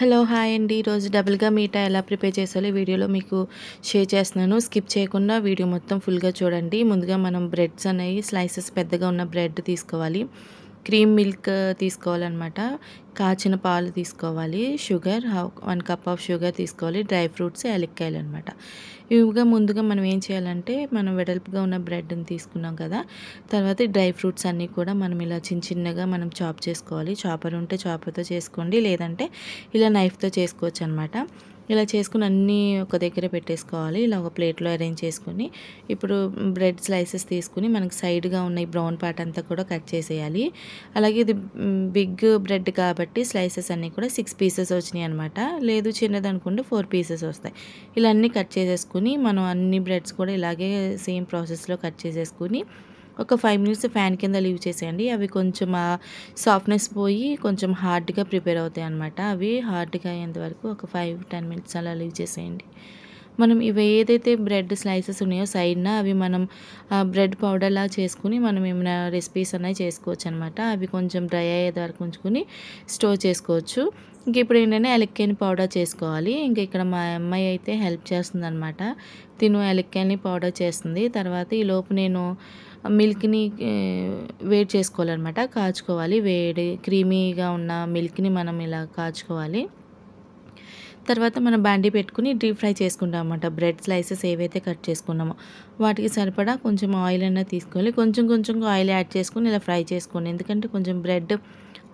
Hello hi అండి. ఈరోజు డబుల్గా మీటా ఎలా ప్రిపేర్ చేసాలో వీడియోలో మీకు షేర్ చేస్తున్నాను. స్కిప్ చేయకుండా వీడియో మొత్తం ఫుల్గా చూడండి. ముందుగా మనం బ్రెడ్స్ అనేవి స్లైసెస్ పెద్దగా ఉన్న బ్రెడ్ తీసుకోవాలి. క్రీమ్ మిల్క్ తీసుకోవాలన్నమాట. కాచిన పాలు తీసుకోవాలి sugar one cup of sugar తీసుకోవాలి డ్రై ఫ్రూట్స్ యాలక్కాయలు అనమాట ఇవిగా ముందుగా మనం ఏం చేయాలంటే మనం వెడల్పుగా ఉన్న బ్రెడ్ని తీసుకున్నాం కదా తర్వాత డ్రై ఫ్రూట్స్ అన్నీ కూడా మనం ఇలా చిన్న చిన్నగా మనం చాప్ చేసుకోవాలి. చాపర్ ఉంటే చాపర్తో చేసుకోండి లేదంటే ఇలా నైఫ్తో చేసుకోవచ్చు అనమాట ఇలా చేసుకుని అన్నీ ఒక దగ్గర పెట్టేసుకోవాలి. ఇలా ఒక ప్లేట్లో అరేంజ్ చేసుకుని ఇప్పుడు బ్రెడ్ స్లైసెస్ తీసుకుని మనకు సైడ్గా ఉన్న ఈ బ్రౌన్ పార్ట్ అంతా కూడా కట్ చేసేయాలి. అలాగే ఇది బిగ్ బ్రెడ్ కాబట్టి స్లైసెస్ అన్నీ కూడా సిక్స్ పీసెస్ వచ్చినాయి అనమాట లేదు చిన్నది అనుకుంటే ఫోర్ పీసెస్ వస్తాయి. ఇలా అన్నీ కట్ చేసేసుకుని మనం అన్ని బ్రెడ్స్ కూడా ఇలాగే సేమ్ ప్రాసెస్లో కట్ చేసేసుకుని ఒక ఫైవ్ మినిట్స్ ఫ్యాన్ కింద లీవ్ చేసేయండి. అవి కొంచెం సాఫ్ట్నెస్ పోయి కొంచెం హార్డ్గా ప్రిపేర్ అవుతాయి అనమాట అవి హార్డ్గా అయ్యేంత వరకు ఒక ఫైవ్ టెన్ మినిట్స్ అలా లీవ్ చేసేయండి. మనం ఇవి ఏదైతే బ్రెడ్ స్లైసెస్ ఉన్నాయో సైడ్న అవి మనం బ్రెడ్ పౌడర్లా చేసుకుని మనం ఏమైనా రెసిపీస్ అనేవి చేసుకోవచ్చు అనమాట అవి కొంచెం డ్రై అయ్యే వరకు ఉంచుకుని స్టోర్ చేసుకోవచ్చు. ఇంక ఇప్పుడు ఏంటంటే ఎలక్కాయని పౌడర్ చేసుకోవాలి. ఇంకా ఇక్కడ మా అమ్మాయి అయితే హెల్ప్ చేస్తుంది అనమాట తిను ఎలక్కాయని పౌడర్ చేస్తుంది. తర్వాత ఈ లోపు నేను మిల్క్ని వేడి చేసుకోవాలన్నమాట. కాచుకోవాలి. వేడి క్రీమీగా ఉన్న మిల్క్ని మనం ఇలా కాచుకోవాలి. తర్వాత మనం బ్యాండీ పెట్టుకుని డీప్ ఫ్రై చేసుకుంటాం అనమాట బ్రెడ్ స్లైసెస్ ఏవైతే కట్ చేసుకున్నామో వాటికి సరిపడా కొంచెం ఆయిల్ అన్న తీసుకోవాలి కొంచెం కొంచెం ఆయిల్ యాడ్ చేసుకుని ఇలా ఫ్రై చేసుకోండి. ఎందుకంటే కొంచెం బ్రెడ్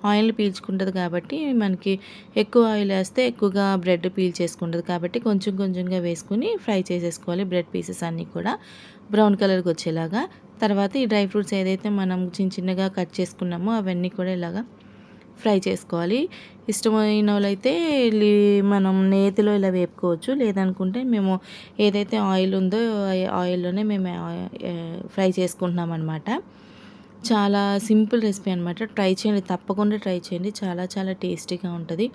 ఆయిల్ పీల్చుకుంటుంది కాబట్టి మనకి ఎక్కువ ఆయిల్ వేస్తే ఎక్కువగా బ్రెడ్ పీల్చేసుకుంటుంది కాబట్టి కొంచెం కొంచెంగా వేసుకుని ఫ్రై చేసేసుకోవాలి బ్రెడ్ పీసెస్ అన్నీ కూడా బ్రౌన్ కలర్కి వచ్చేలాగా. తర్వాత ఈ డ్రై ఫ్రూట్స్ ఏదైతే మనం చిన్న చిన్నగా కట్ చేసుకున్నామో అవన్నీ కూడా ఇలాగా ఫ్రై చేసుకోవాలి. ఇష్టమైన వాళ్ళైతే మనం నేతిలో ఇలా వేపుకోవచ్చు. లేదనుకుంటే మేము ఏదైతే ఆయిల్ ఉందో ఆయిల్లోనే మేము ఫ్రై చేసుకుంటున్నాం అనమాట చాలా సింపుల్ రెసిపీ అనమాట ట్రై చేయండి. తప్పకుండా ట్రై చేయండి. చాలా చాలా టేస్టీగా ఉంటుంది.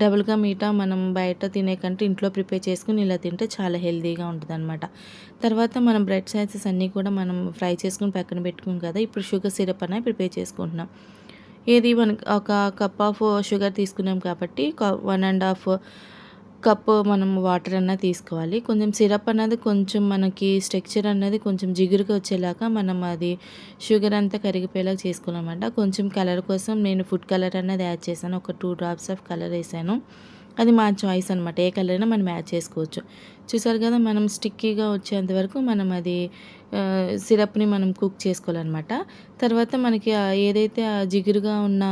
డబుల్గా మీటా మనం బయట తినే కంటే ఇంట్లో ప్రిపేర్ చేసుకుని ఇలా తింటే చాలా హెల్తీగా ఉంటుంది అనమాట తర్వాత మనం బ్రెడ్ సైజెస్ అన్నీ కూడా మనం ఫ్రై చేసుకుని పక్కన పెట్టుకుని కదా ఇప్పుడు షుగర్ సిరప్ అనేది ప్రిపేర్ చేసుకుంటున్నాం. ఏది మనకి ఒక కప్ ఆఫ్ షుగర్ తీసుకున్నాం కాబట్టి వన్ అండ్ హాఫ్ కప్ మనం వాటర్ అన్న తీసుకోవాలి. కొంచెం సిరప్ అన్నది కొంచెం మనకి స్ట్రక్చర్ అన్నది కొంచెం జిగురుగా వచ్చేలాగా మనం అది షుగర్ అంతా కరిగిపోయేలాగా చేసుకోవాలన్నమాట కొంచెం కలర్ కోసం నేను ఫుడ్ కలర్ అన్నది యాడ్ చేశాను. ఒక టూ డ్రాప్స్ ఆఫ్ కలర్ వేసాను. అది మా చాయిస్ అనమాట ఏ కలర్ అయినా మనం మ్యాచ్ చేసుకోవచ్చు. చూసారు కదా మనం స్టిక్కీగా వచ్చేంత వరకు మనం అది సిరప్ని మనం కుక్ చేసుకోవాలన్నమాట. తర్వాత మనకి ఏదైతే జిగురుగా ఉన్న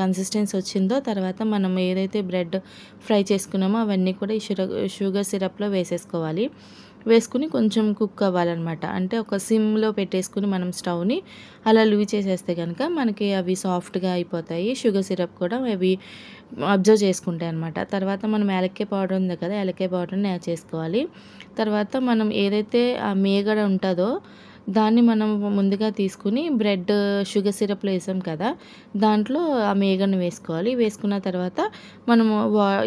కన్సిస్టెన్సీ వచ్చిందో తర్వాత మనం ఏదైతే బ్రెడ్ ఫ్రై చేసుకున్నామో అవన్నీ కూడా ఈ షుగర్ షుగర్ సిరప్లో వేసేసుకోవాలి. వేసుకుని కొంచెం కుక్ అవ్వాలన్నమాట. అంటే ఒక సిమ్లో పెట్టేసుకుని మనం స్టవ్ని అలా లూజ్ చేసేస్తే కనుక మనకి అవి సాఫ్ట్గా అయిపోతాయి. షుగర్ సిరప్ కూడా అవి అబ్జర్వ్ చేసుకుంటాయి అనమాట తర్వాత మనం యాలక్కాయ పౌడర్ ఉంది కదా యాలక్కాయ పౌడర్ని యాడ్ చేసుకోవాలి. తర్వాత మనం ఏదైతే ఆ మేగడ ఉంటుందో దాన్ని మనం ముందుగా తీసుకుని బ్రెడ్ షుగర్ సిరప్లో వేసాం కదా దాంట్లో ఆ మేగను వేసుకోవాలి. వేసుకున్న తర్వాత మనము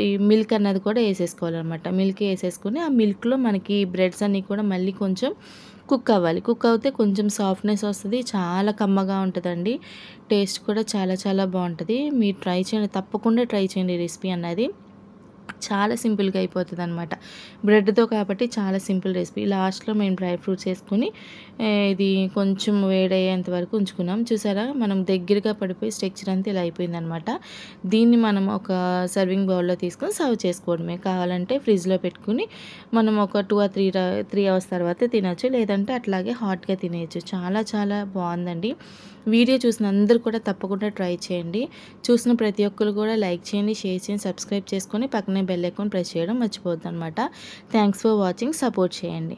ఈ మిల్క్ అన్నది కూడా వేసేసుకోవాలన్నమాట. మిల్క్ వేసేసుకుని ఆ మిల్క్లో మనకి బ్రెడ్స్ అన్నీ కూడా మళ్ళీ కొంచెం కుక్ అవ్వాలి. కుక్ అవుతే కొంచెం సాఫ్ట్నెస్ వస్తుంది చాలా కమ్మగా ఉంటుందండి. టేస్ట్ కూడా చాలా చాలా బాగుంటుంది. మీరు ట్రై చేయండి తప్పకుండా ట్రై చేయండి రెసిపీ అన్నది. చాలా సింపుల్గా అయిపోతుంది అనమాట బ్రెడ్తో కాబట్టి చాలా సింపుల్ రెసిపీ. లాస్ట్లో మేము డ్రై ఫ్రూట్స్ వేసుకుని ఇది కొంచెం వేడయ్యేంత వరకు ఉంచుకున్నాం. చూసారా? మనం దగ్గరగా పడిపోయి స్ట్రక్చర్ అంతా ఇలా అయిపోయిందనమాట దీన్ని మనం ఒక సర్వింగ్ బౌల్లో తీసుకొని సర్వ్ చేసుకోవడమే. కావాలంటే ఫ్రిడ్జ్లో పెట్టుకుని మనం ఒక two or three three hours తర్వాత తినచ్చు. లేదంటే అట్లాగే హాట్గా తినేయచ్చు. చాలా చాలా బాగుందండి వీడియో చూసిన అందరూ కూడా తప్పకుండా ట్రై చేయండి. చూసిన ప్రతి ఒక్కరు కూడా లైక్ చేయండి షేర్ చేయండి సబ్స్క్రైబ్ చేసుకొని పక్కనే బెల్ ఐకాన్ ప్రెస్ చేయడం మర్చిపోద్దు అనమాట థ్యాంక్స్ ఫర్ వాచింగ్. సపోర్ట్ చేయండి.